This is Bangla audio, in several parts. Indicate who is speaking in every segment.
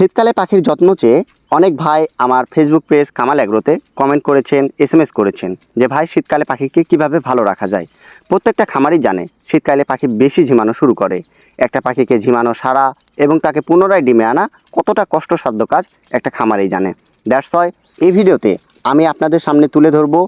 Speaker 1: শীতকালে পাখির যত্ন চেয়ে অনেক ভাই আমার ফেসবুক পেজ কামাল অ্যাগ্রোতে কমেন্ট করেছেন এস এম এস করেছেন যে, ভাই, শীতকালে পাখিকে কীভাবে ভালো রাখা যায়? প্রত্যেকটা খামারই জানে, শীতকালে পাখি বেশি ঝিমানো শুরু করে। একটা পাখিকে ঝিমানো সারা এবং তাকে পুনরায় ডিমে আনা কতটা কষ্টসাধ্য কাজ একটা খামারেই জানে। দ্যাটস হয় এই ভিডিওতে আমি আপনাদের সামনে তুলে ধরবো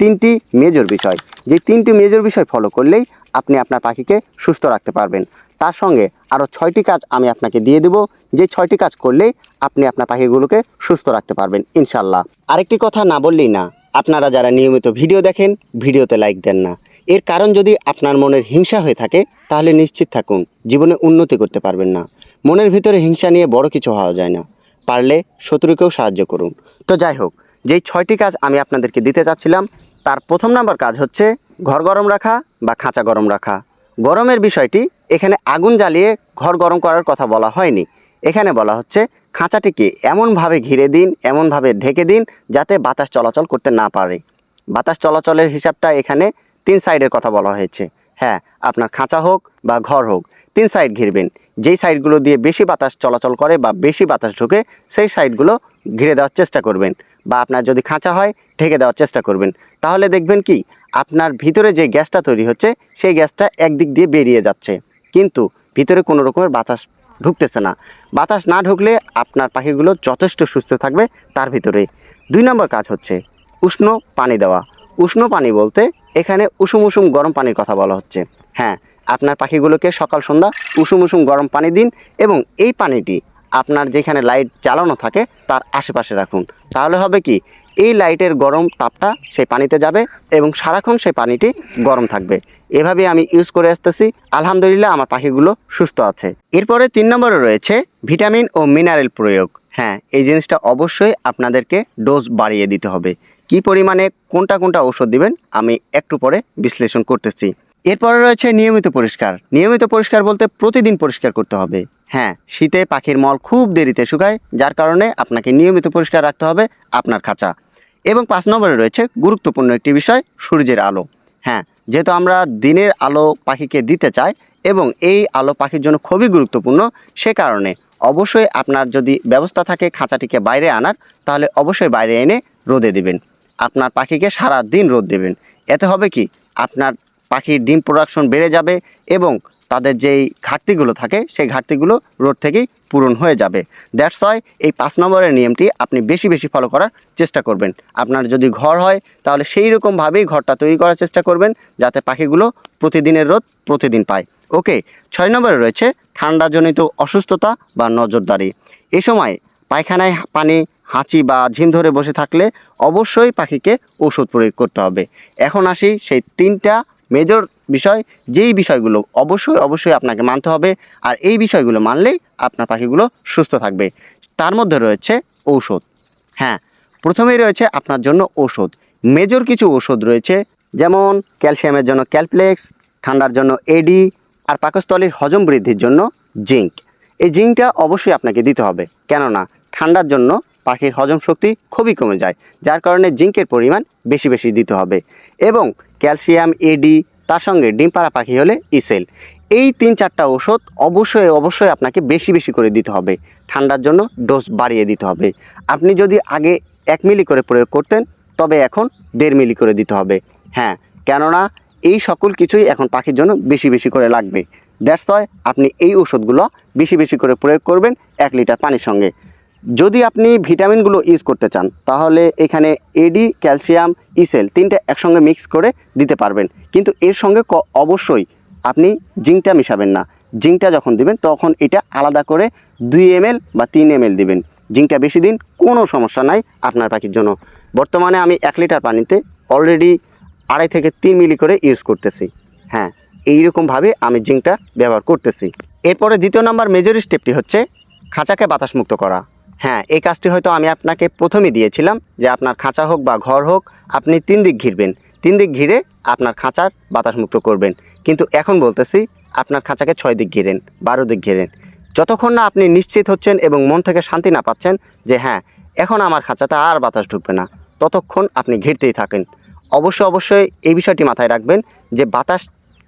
Speaker 1: তিনটি মেজর বিষয়। যে তিনটি মেজর বিষয় ফলো করলেই আপনি আপনার পাখিকে সুস্থ রাখতে পারবেন। তার সঙ্গে আরও ছয়টি কাজ আমি আপনাকে দিয়ে দেব। যে ছয়টি কাজ করলেই আপনি আপনার পাখিগুলোকে সুস্থ রাখতে পারবেন ইনশাল্লাহ আরেকটি কথা না বললেই না, আপনারা যারা নিয়মিত ভিডিও দেখেন, ভিডিওতে লাইক দেন না। এর কারণ যদি আপনার মনের হিংসা হয়ে থাকে, তাহলে নিশ্চিত থাকুন, জীবনে উন্নতি করতে পারবেন না। মনের ভিতরে হিংসা নিয়ে বড় কিছু হওয়া যায় না। পারলে শত্রুকেও সাহায্য করুন। তো যাই হোক, যেই ছয়টি কাজ আমি আপনাদেরকে দিতে চাচ্ছিলাম, তার প্রথম নাম্বার কাজ হচ্ছে ঘর গরম রাখা বা খাঁচা গরম রাখা। গরমের বিষয়টি এখানে আগুন জ্বালিয়ে ঘর গরম করার কথা বলা হয়নি। এখানে বলা হচ্ছে, খাঁচাটিকে এমনভাবে ঘিরে দিন, এমনভাবে ঢেকে দিন, যাতে বাতাস চলাচল করতে না পারে। বাতাস চলাচলের হিসাবটা এখানে তিন সাইডের কথা বলা হয়েছে। হ্যাঁ আপনার খাঁচা হোক বা ঘর হোক, তিন সাইড ঘিরবেন। যেই সাইডগুলো দিয়ে বেশি বাতাস চলাচল করে বা বেশি বাতাস ঢোকে, সেই সাইডগুলো ঘিরে দেওয়ার চেষ্টা করবেন। বা আপনার যদি খাঁচা হয় ঢেকে দেওয়ার চেষ্টা করবেন। তাহলে দেখবেন কি, আপনার ভিতরে যে গ্যাসটা তৈরি হচ্ছে, সেই গ্যাসটা একদিক দিয়ে বেরিয়ে যাচ্ছে। কিন্তু ভিতরে কোনো রকমের বাতাস ঢুকতেছে না। বাতাস না ঢুকলে আপনার পাখিগুলো যথেষ্ট সুস্থ থাকবে তার ভিতরে। দুই নম্বর কাজ হচ্ছে উষ্ণ পানি দেওয়া। উষ্ণ পানি বলতে এখানে উষুম উষুম গরম পানির কথা বলা হচ্ছে। হ্যাঁ আপনার পাখিগুলোকে সকাল সন্ধ্যা উষুম উষুম গরম পানি দিন এবং এই পানিটি আপনার যেখানে লাইট জ্বালানো থাকে, তার আশেপাশে রাখুন। তাহলে হবে কি? এই লাইটের গরম তাপটা সেই পানিতে যাবে এবং সারাক্ষণ সেই পানিটি গরম থাকবে। এভাবে আমি ইউজ করে আসতেছি। আলহামদুলিল্লাহ আমার পাখিগুলো সুস্থ আছে। এরপরে তিন নম্বরে রয়েছে ভিটামিন ও মিনারেল প্রয়োগ। হ্যাঁ এই জিনিসটা অবশ্যই আপনাদেরকে ডোজ বাড়িয়ে দিতে হবে। কি পরিমাণে কোনটা কোনটা ওষুধ দিবেন, আমি একটু পরে বিশ্লেষণ করতেছি। এরপরে রয়েছে নিয়মিত পরিষ্কার। নিয়মিত পরিষ্কার বলতে প্রতিদিন পরিষ্কার করতে হবে। হ্যাঁ শীতে পাখির মল খুব দেরিতে শুকায়, যার কারণে আপনাকে নিয়মিত পরিষ্কার রাখতে হবে আপনার খাঁচা। এবং পাঁচ নম্বরে রয়েছে গুরুত্বপূর্ণ একটি বিষয়, সূর্যের আলো। হ্যাঁ যেহেতু আমরা দিনের আলো পাখিকে দিতে চাই এবং এই আলো পাখির জন্য খুবই গুরুত্বপূর্ণ, সে কারণে অবশ্যই আপনার যদি ব্যবস্থা থাকে খাঁচাটিকে বাইরে আনার, তাহলে অবশ্যই বাইরে এনে রোদে দিবেন। আপনার পাখিকে সারা দিন রোদ দেবেন। এতে হবে কি? আপনার পাখির ডিম প্রোডাকশন বেড়ে যাবে এবং তাদের যেই ঘাটতিগুলো থাকে, সেই ঘাটতিগুলো রোড থেকেই পূরণ হয়ে যাবে। দ্যাটস হয় এই পাঁচ নম্বরের নিয়মটি আপনি বেশি বেশি ফলো করার চেষ্টা করবেন। আপনার যদি ঘর হয়, তাহলে সেই রকমভাবেই ঘরটা তৈরি করার চেষ্টা করবেন, যাতে পাখিগুলো প্রতিদিনের রোদ প্রতিদিন পায়। ওকে ছয় নম্বরে রয়েছে ঠান্ডাজনিত অসুস্থতা বা নজরদারি। এ সময় পায়খানায় পানি, হাঁচি বা ঝিম ধরে বসে থাকলে অবশ্যই পাখিকে ওষুধ প্রয়োগ করতে হবে। এখন আসি সেই তিনটা মেজর বিষয়, যেই বিষয়গুলো অবশ্যই অবশ্যই আপনাকে মানতে হবে। আর এই বিষয়গুলো মানলেই আপনার পাখিগুলো সুস্থ থাকবে। তার মধ্যে রয়েছে ঔষধ। হ্যাঁ প্রথমেই রয়েছে আপনার জন্য ঔষধ। মেজর কিছু ওষুধ রয়েছে, যেমন ক্যালসিয়ামের জন্য ক্যালপ্লেক্স, ঠান্ডার জন্য এডি আর পাকস্থলীর হজম বৃদ্ধির জন্য জিঙ্ক। এই জিঙ্কটা অবশ্যই আপনাকে দিতে হবে। কেননা, ঠান্ডার জন্য পাখির হজম শক্তি খুবই কমে যায়, যার কারণে জিঙ্কের পরিমাণ বেশি বেশি দিতে হবে। এবং ক্যালসিয়াম এডি তার সঙ্গে ডিম পাড়া পাখি হলে ইসেল। এই তিন চারটা ওষুধ অবশ্যই অবশ্যই আপনাকে বেশি বেশি করে দিতে হবে। ঠান্ডার জন্য ডোজ বাড়িয়ে দিতে হবে। আপনি যদি আগে এক মিলি করে প্রয়োগ করতেন, তবে এখন দেড় মিলি করে দিতে হবে। হ্যাঁ কেননা এই সকল কিছুই এখন পাখির জন্য বেশি বেশি করে লাগবে। দ্যাটস ওয়াই আপনি এই ওষুধগুলো বেশি বেশি করে প্রয়োগ করবেন এক লিটার পানির সঙ্গে। যদি আপনি ভিটামিনগুলো ইউজ করতে চান, তাহলে এখানে এডি ক্যালসিয়াম, ইসেল তিনটে একসঙ্গে মিক্স করে দিতে পারবেন। কিন্তু এর সঙ্গে অবশ্যই আপনি জিঙ্কটা মিশাবেন না। জিঙ্কটা যখন দিবেন, তখন এটা আলাদা করে দুই এম বা তিন এম দিবেন। জিঙ্কটা বেশি দিন কোনো সমস্যা নাই আপনার পাখির জন্য। বর্তমানে আমি এক লিটার পানিতে অলরেডি আড়াই থেকে তিন মিলি করে ইউজ করতেছি। হ্যাঁ এইরকমভাবে আমি জিঙ্কটা ব্যবহার করতেছি। এরপরে দ্বিতীয় নম্বর মেজর স্টেপটি হচ্ছে খাঁচাকে বাতাসমুক্ত করা। হ্যাঁ এই কাজটি হয়তো আমি আপনাকে প্রথমেই দিয়েছিলাম যে আপনার খাঁচা হোক বা ঘর হোক, আপনি তিন দিক ঘিরবেন। তিন দিক ঘিরে আপনার খাঁচার বাতাসমুক্ত করবেন। কিন্তু এখন বলতেছি, আপনার খাঁচাকে ছয় দিক ঘিরেন, বারো দিক ঘিরেন। যতক্ষণ না আপনি নিশ্চিত হচ্ছেন এবং মন থেকে শান্তি না পাচ্ছেন যে হ্যাঁ এখন আমার খাঁচাতে আর বাতাস ঢুকবে না, ততক্ষণ আপনি ঘিরতেই থাকেন। অবশ্যই অবশ্যই এই বিষয়টি মাথায় রাখবেন যে বাতাস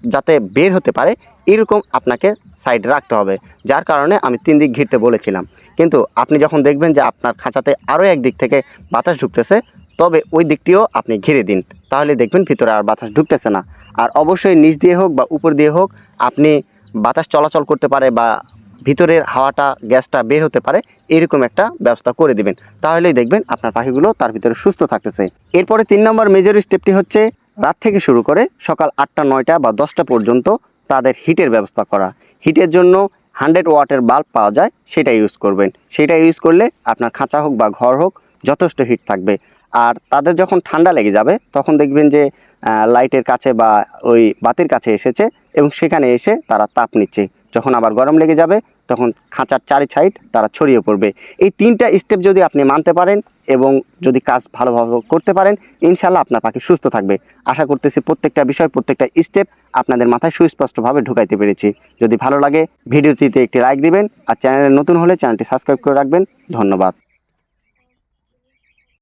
Speaker 1: যাতে বের হতে পারে এরকম আপনাকে সাইডে রাখতে হবে। যার কারণে আমি তিন দিক ঘিরতে বলেছিলাম। কিন্তু আপনি যখন দেখবেন যে আপনার খাঁচাতে আরও একদিক থেকে বাতাস ঢুকতেছে, তবে ওই দিকটিও আপনি ঘিরে দিন। তাহলে দেখবেন ভিতরে আর বাতাস ঢুকতেছে না। আর অবশ্যই নিচ দিয়ে হোক বা উপর দিয়ে হোক, আপনি বাতাস চলাচল করতে পারে বা ভিতরের হাওয়াটা, গ্যাসটা বের হতে পারে, এরকম একটা ব্যবস্থা করে দিবেন। তাহলেই দেখবেন আপনার পাখিগুলো তার ভিতরে সুস্থ থাকতেছে। এরপরে তিন নম্বর মেজর স্টেপটি হচ্ছে, রাত থেকে শুরু করে সকাল আটটা, নয়টা বা দশটা পর্যন্ত তাদের হিটের ব্যবস্থা করা। হিটের জন্য হান্ড্রেড ওয়াটের বাল্ব পাওয়া যায়, সেটা ইউজ করবেন। সেটা ইউজ করলে আপনার খাঁচা হোক বা ঘর হোক, যথেষ্ট হিট থাকবে। আর তাদের যখন ঠান্ডা লেগে যাবে, তখন দেখবেন যে লাইটের কাছে বা ওই বাতির কাছে এসেছে এবং সেখানে এসে তারা তাপ নিচ্ছে। যখন আবার গরম লেগে যাবে, তখন খাঁচার চারি সাইড তারা ছড়িয়ে পড়বে। এই তিনটা স্টেপ যদি আপনি মানতে পারেন এবং যদি কাজ ভালোভাবে করতে পারেন ইনশাল্লাহ আপনার পাখি সুস্থ থাকবে। আশা করতেছি প্রত্যেকটা বিষয়, প্রত্যেকটা স্টেপ আপনাদের মাথায় সুস্পষ্টভাবে ঢুকাইতে পেরেছি। যদি ভালো লাগে, ভিডিওটিতে একটি লাইক দিবেন আর চ্যানেলে নতুন হলে চ্যানেলটি সাবস্ক্রাইব করে রাখবেন। ধন্যবাদ।